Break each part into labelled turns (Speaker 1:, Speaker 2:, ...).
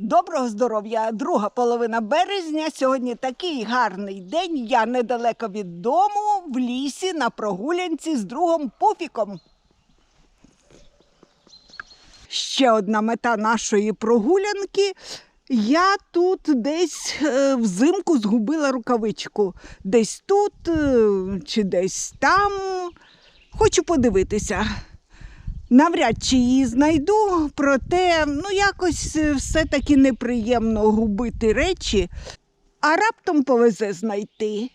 Speaker 1: Доброго здоров'я! Друга половина березня. Сьогодні такий гарний день. Я недалеко від дому в лісі на прогулянці з другом Пуфіком. Ще одна мета нашої прогулянки. Я тут десь е, взимку згубила рукавичку. Десь тут е, чи десь там. Хочу подивитися. Навряд чи її знайду, проте ну якось е, все-таки неприємно губити речі, а раптом повезе знайти.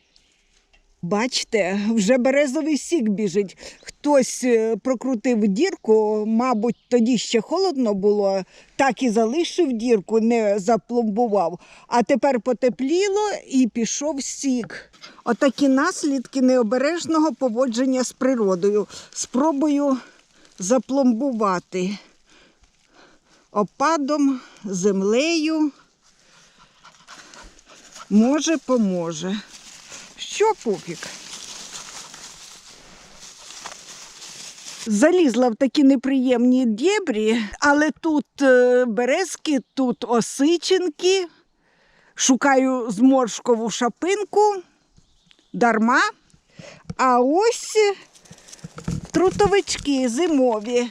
Speaker 1: Бачите, вже березовий сік біжить. Хтось е, прокрутив дірку, мабуть, тоді ще холодно було, так і залишив дірку, не запломбував. А тепер потепліло і пішов сік. Отакі наслідки необережного поводження з природою. Спробую запломбувати опадом, землею. Може, поможе. Що пуфік? Залізла в такі неприємні дєбрі, але тут е, березки, тут осичинки. Шукаю зморшкову шапинку, дарма. А ось трутовички зимові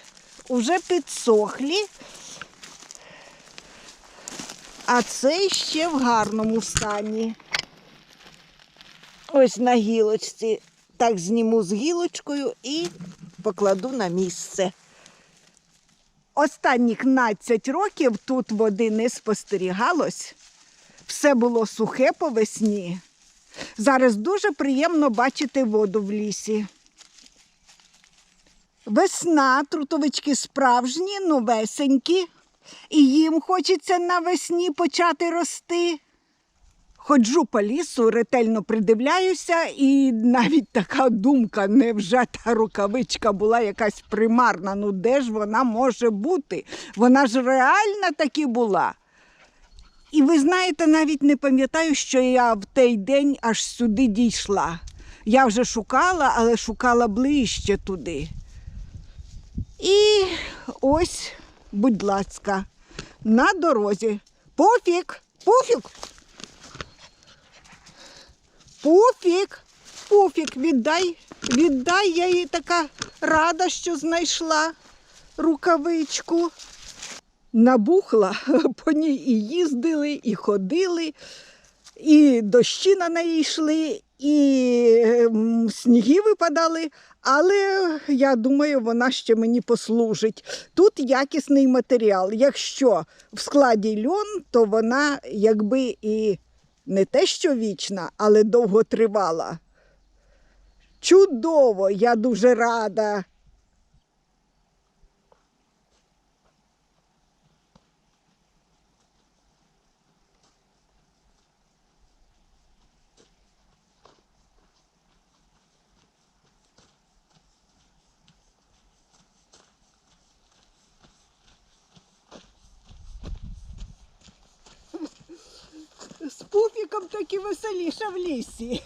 Speaker 1: уже підсохлі. А цей ще в гарному стані. Ось на гілочці. Так зніму з гілочкою і покладу на місце. Останні 15 років тут води не спостерігалось. Все було сухе по весні. Зараз дуже приємно бачити воду в лісі. Весна, трутовички справжні, новесенькі, і їм хочеться навесні почати рости. Ходжу по лісу, ретельно придивляюся, і навіть така думка, невже та рукавичка була якась примарна. Ну де ж вона може бути? Вона ж реальна таки була. І ви знаєте, навіть не пам'ятаю, що я в той день аж сюди дійшла. Я вже шукала, але шукала ближче туди. І ось, будь ласка, на дорозі. Пуфік, пуфік. Пуфік, пуфік, віддай, віддай, я їй така рада, що знайшла рукавичку. Набухла, по ній і їздили, і ходили, і дощі на неї йшли, і ем, сніги випадали, але я думаю, вона ще мені послужить. Тут якісний матеріал. Якщо в складі льон, то вона якби і не те, що вічна, але довго тривала. Чудово, я дуже рада. З пуфіком таки веселіше в лісі.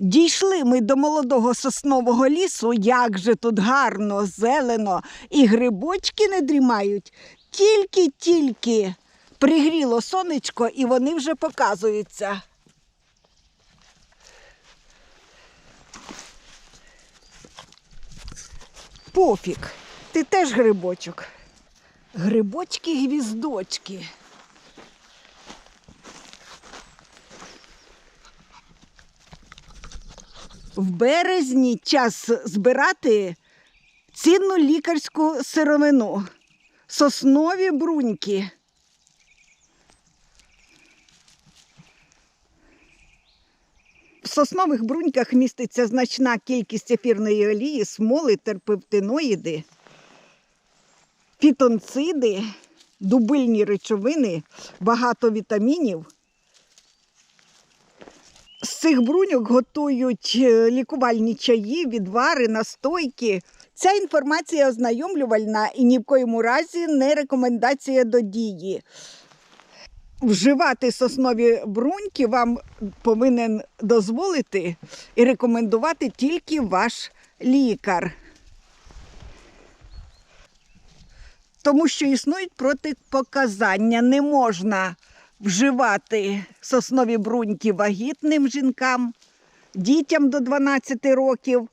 Speaker 1: Дійшли ми до молодого соснового лісу, як же тут гарно, зелено, і грибочки не дрімають. Тільки-тільки пригріло сонечко, і вони вже показуються. Пофік, ти теж грибочок. Грибочки-гвіздочки. В березні час збирати цінну лікарську сировину, соснові бруньки. В соснових бруньках міститься значна кількість ефірної олії, смоли, терпевтиноїди, фітонциди, дубильні речовини, багато вітамінів. Цих бруньок готують е, лікувальні чаї, відвари, настойки. Ця інформація ознайомлювальна і ні в коєму разі не рекомендація до дії. Вживати соснові бруньки вам повинен дозволити і рекомендувати тільки ваш лікар. тому що існують протипоказання. Не можна вживати соснові бруньки вагітним жінкам, дітям до 12 років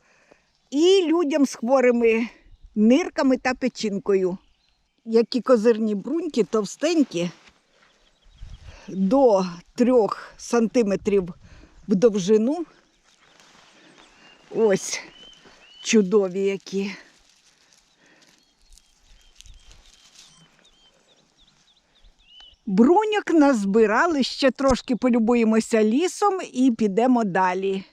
Speaker 1: і людям з хворими нирками та печінкою. Які козирні бруньки товстенькі до 3 сантиметрів в довжину. Ось чудові які. Бруньок назбирали, ще трошки полюбуємося лісом і підемо далі.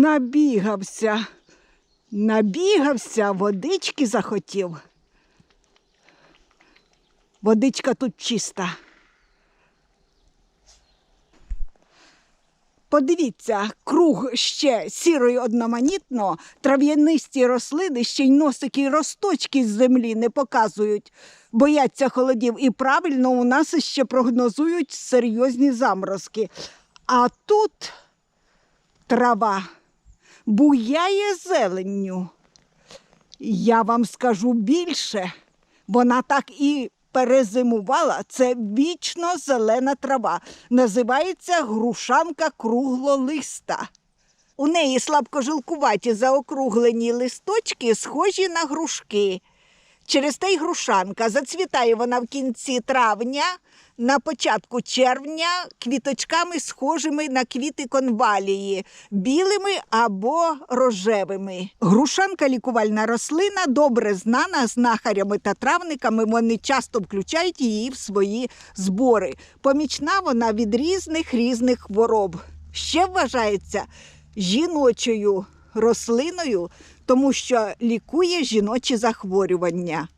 Speaker 1: Набігався, набігався, водички захотів. Водичка тут чиста. Подивіться, круг ще сірої одноманітно, трав'янисті рослини, ще й носики й росточки з землі не показують, бояться холодів. І правильно у нас ще прогнозують серйозні заморозки. А тут трава буяє зеленню. Я вам скажу більше, вона так і перезимувала. Це вічно зелена трава. Називається грушанка круглолиста. У неї слабкожилкуваті заокруглені листочки, схожі на грушки. Через те й грушанка. Зацвітає вона в кінці травня, на початку червня квіточками, схожими на квіти конвалії, білими або рожевими. Грушанка лікувальна рослина, добре знана знахарями та травниками. Вони часто включають її в свої збори. Помічна вона від різних різних хвороб. Ще вважається жіночою рослиною, тому що лікує жіночі захворювання.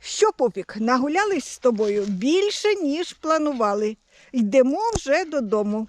Speaker 1: Що, Попік, нагулялись з тобою більше, ніж планували. Йдемо вже додому.